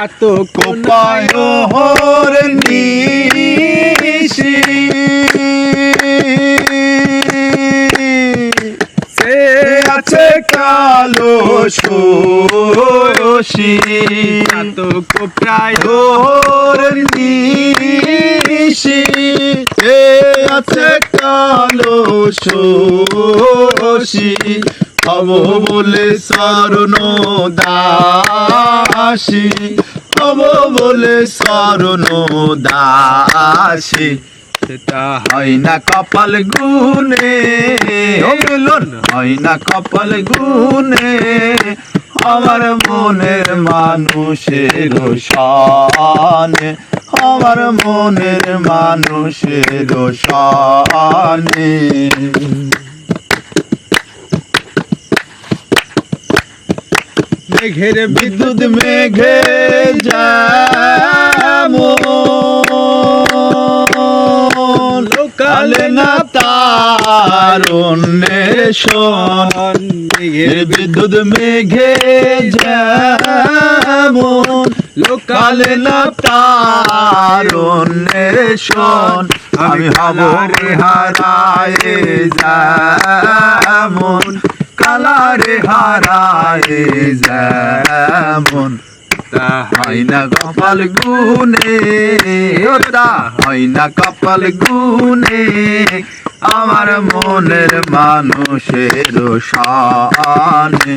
এত কোপায় হর নিশি সে আছে কালো শোষী এত তোর নিশি এ আছে কালো শোষী হব বলে শরণ দাসী। হব বলে শরণ দাসী। সেটা হয় না কপাল গুনে মিলন। হয় না কপাল গুনে আমার মনের মানুষের শানে আমার মনের মানুষের শানে মেঘের বিদ্যুৎ মেঘে যেমন কালে না তার মেঘের বিদ্যুৎ মেঘে যেমন লোকালে না তার অন্বেষণ আমি হব হারায় যেমন কালারে হারায় যেমন। তা হয় না কপাল গুনে হয় না কপাল গুনে আমার মনের মানুষের শানে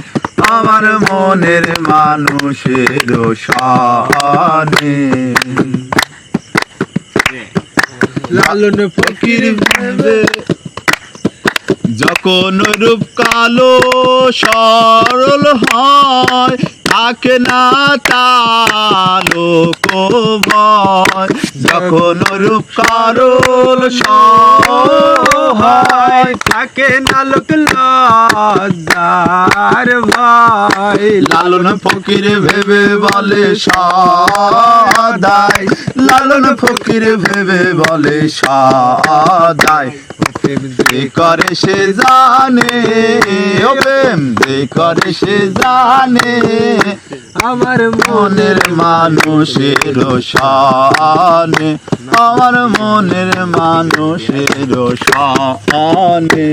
আমার মনের মানুষের শানে। লালন ফকির যখন রূপ কালো সরল হয়, থাকে না তালো ভয় যখন রূপ কারল হয়, থাকে না লোক লজ্জার ভাই লালন ফকির ভেবে বলে সদাই। লালন ফকির ভেবে বলে সদাই। যে করে সে জানে ও প্রেম যে করে সে জানে। আমার মনের মানুষের শানে আমার মনের মানুষের শানে